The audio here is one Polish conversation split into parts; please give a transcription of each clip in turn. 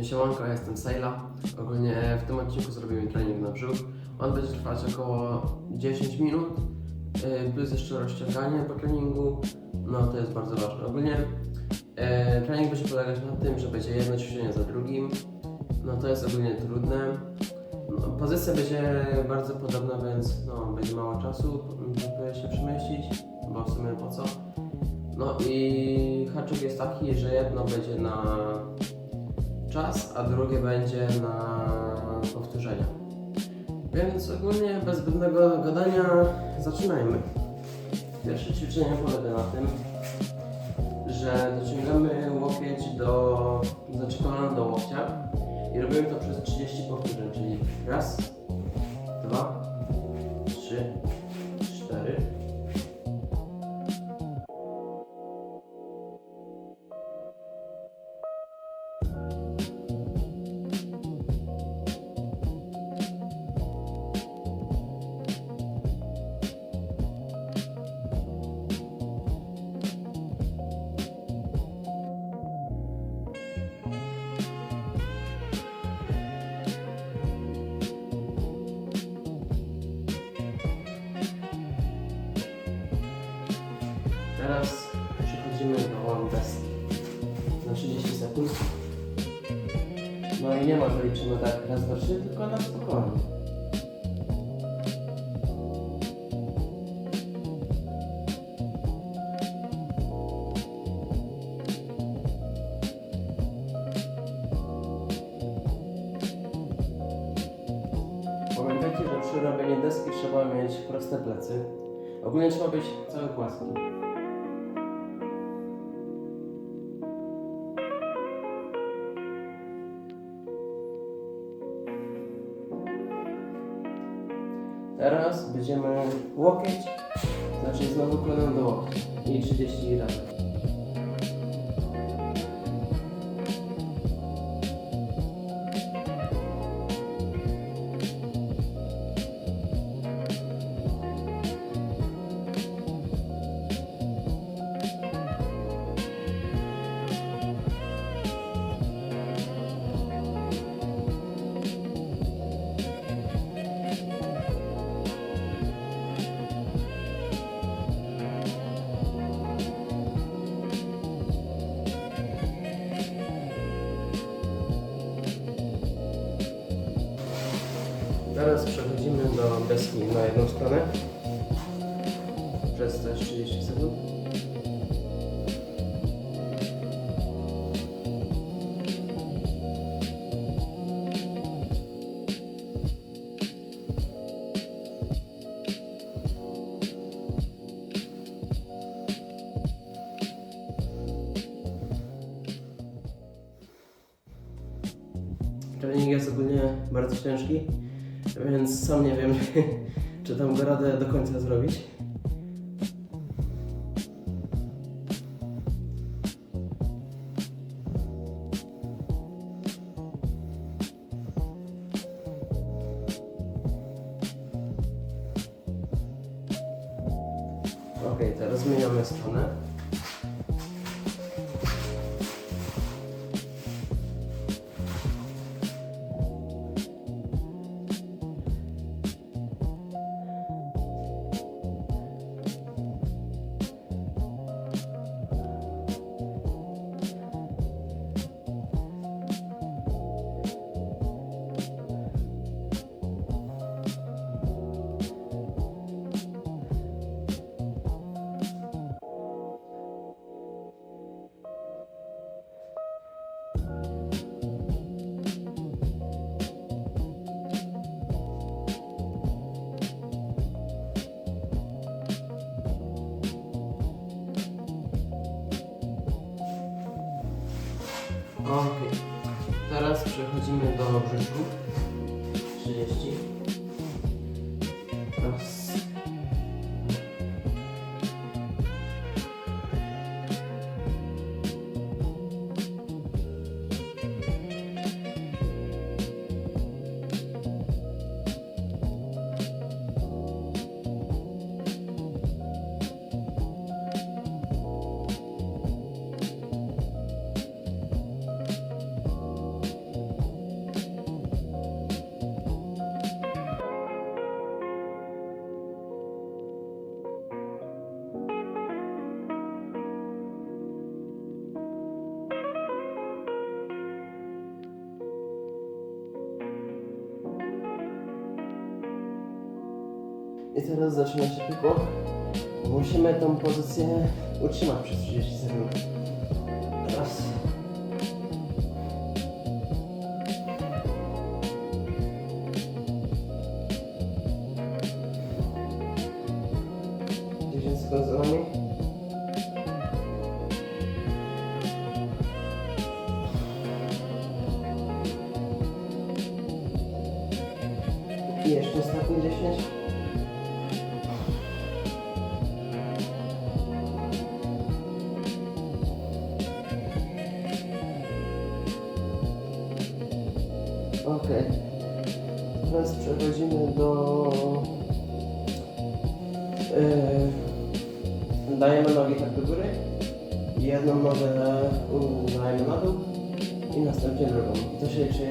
Siemanko, jestem Sejla. Ogólnie w tym odcinku zrobimy trening na brzuch. On będzie trwać około 10 minut, yy, plus jeszcze rozciąganie po treningu. No to jest bardzo ważne. Ogólnie yy, trening będzie polegać na tym, że będzie jedno ćwiczenie za drugim. No to jest ogólnie trudne. No, pozycja będzie bardzo podobna, więc no, będzie mało czasu, żeby się przemieścić, bo w sumie po co. No i haczyk jest taki, że jedno będzie na czas, a drugie będzie na powtórzenia. Więc ogólnie bez zbędnego gadania zaczynajmy. Pierwsze ćwiczenie polega na tym, że dociągamy łokieć do, znaczy do łokcia i robimy to przez 30 powtórzeń, czyli raz, 30 sekund. No i nie ma, że liczymy tak raz, dwa, trzy, tylko na spokojnie. Pamiętajcie, że przy robieniu deski trzeba mieć proste plecy. Ogólnie trzeba być cały płaski. Teraz będziemy łokieć, znaczy znowu kolanem do łokcia i 30 razy. Do deski na jedną stronę. Przez też 30 sekund. Trening jest ogólnie bardzo ciężki, więc sam nie wiem, czy tam go radę do końca zrobić. Ok, teraz zmieniamy stronę. Ok. Teraz przechodzimy do brzuchu. 30. I teraz zaczyna się piekło. Musimy tą pozycję utrzymać przez 30 sekund. Raz. Sekund. I jeszcze ostatnie 10. Teraz przechodzimy do... Yy, dajemy nogi tak do góry. Jedną nogę dajemy na dół i następnie drugą. To się liczy...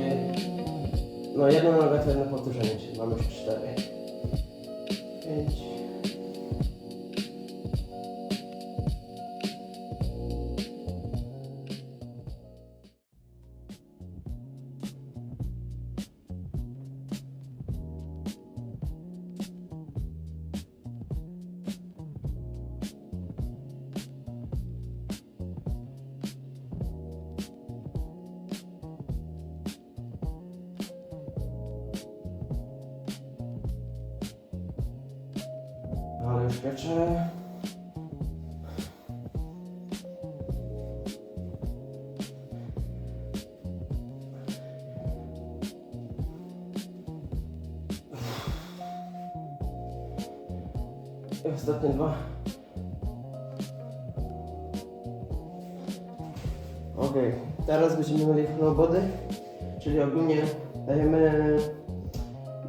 No jedna noga to jedno powtórzenie, mamy już cztery. Pięć. Już piecze. I ostatnie dwa. Okej, teraz będziemy mieli flowbody, czyli ogólnie dajemy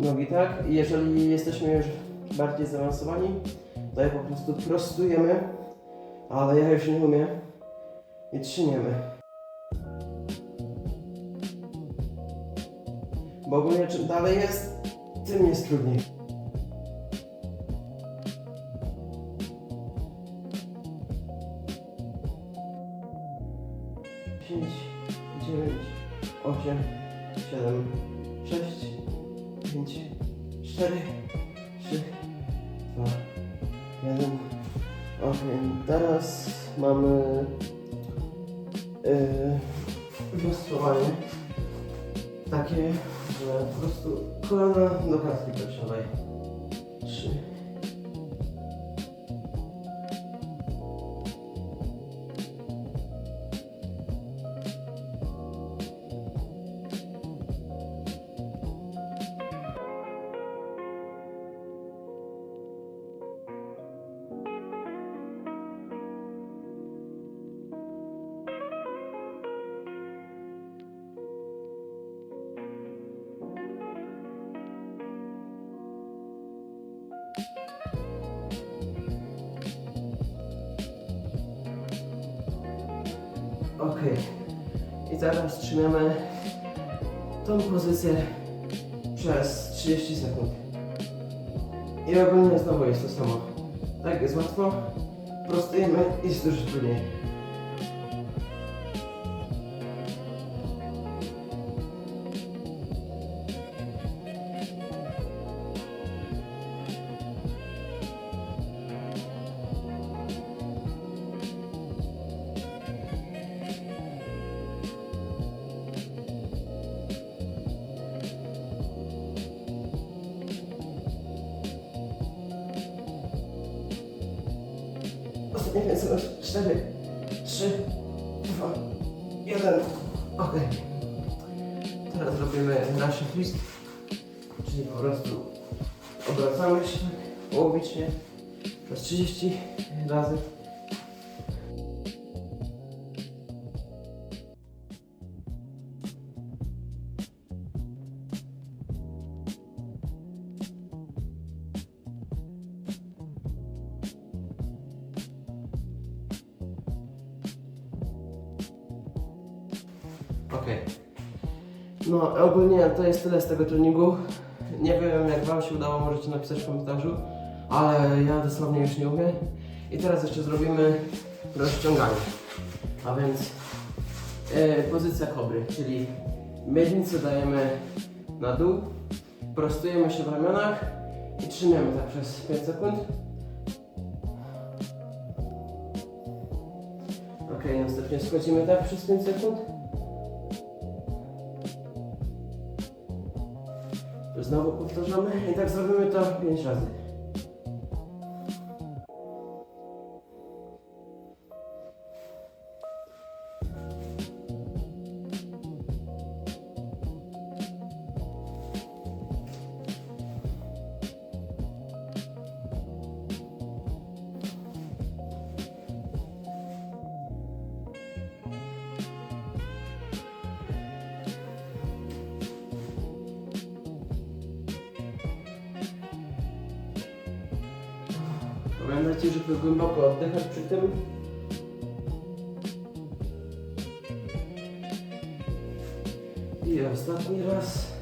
nogi tak i jeżeli jesteśmy już bardziej zaawansowani, je po prostu prostujemy, ale ja już nie umiem i trzymiemy. Bo ogólnie czym dalej jest, tym jest trudniej. Pięć, dziewięć, osiem, siedem, sześć, pięć, cztery, Teraz mamy yy, takie, że po prostu kolana do klatki piersiowej. Trzy. Okej. I teraz trzymamy tą pozycję przez 30 sekund. I ogólnie znowu jest to samo. Tak jest łatwo, prostujemy i jest dużo trudniej. 5 sekund. 4, 3, 2, 1. Ok. Teraz robimy nasz twist. Czyli po prostu obracamy się łowicznie przez 30 razy. Okej. No, ogólnie to jest tyle z tego treningu. Nie wiem, jak Wam się udało, możecie napisać w komentarzu, ale ja dosłownie już nie umiem. I teraz jeszcze zrobimy rozciąganie. A więc e, pozycja kobry, czyli miednicę dajemy na dół, prostujemy się w ramionach I trzymiemy tak przez 5 sekund. Ok, następnie schodzimy tak przez 5 sekund. Znowu powtarzamy i tak zrobimy to 5 razy. Pamiętajcie, żeby głęboko oddychać przy tym. I ostatni raz.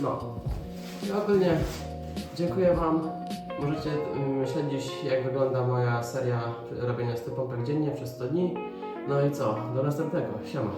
No. I ogólnie dziękuję Wam. Możecie mm, śledzić jak wygląda moja seria robienia 100 pompek dziennie przez 100 dni. No i co? Do następnego. Siema.